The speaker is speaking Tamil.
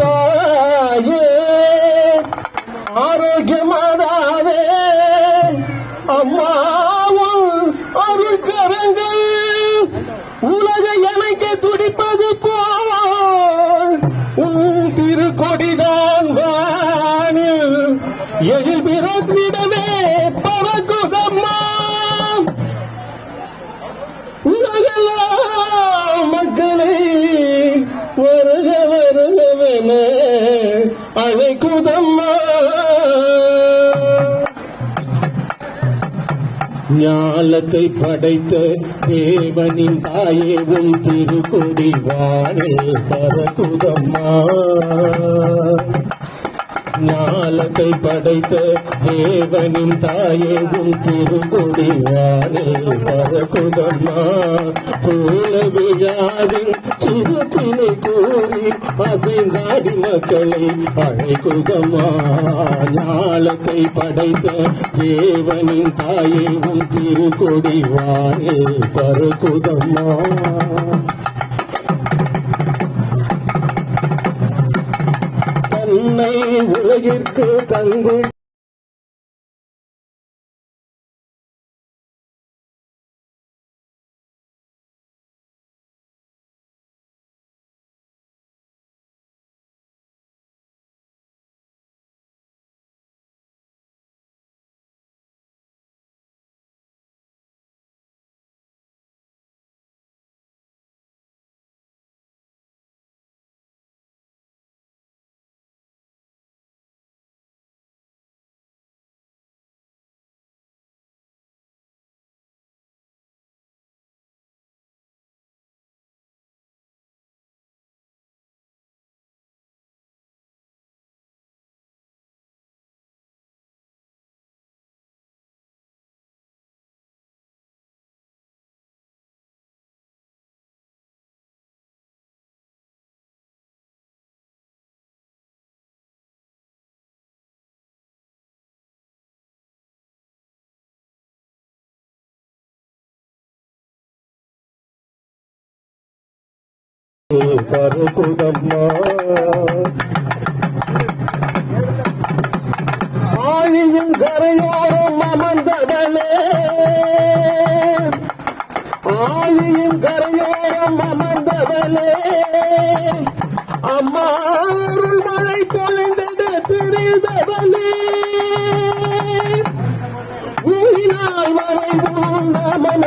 தாயே ஆரோக்கியமாதாவே அம்மா ஞாலத்தை படைத்த தேவனின் தாயேவும் திருக்கொடி வானில் பரகுதம்மா ஞாலத்தை படைத்த தேவனின் தாயேவும் திருக்கொடி வானில் பறக்குதம்மா பூல விழாவின் சுருத்தினை கூறி பசைந்தாடி மக்களை அழைக்குதம்மா. ஞாலத்தை படைத்த தேவனின் தாயேவும் திருக்கொடி வானில் பறக்குதம்மா தன்னை உலகிற்கு தந்து பறக்குதம்மா ஆழியின் கரையோரம் அமர்ந்தவளே ஆழியின் கரையோரம் அமர்ந்தவளே அம்மா.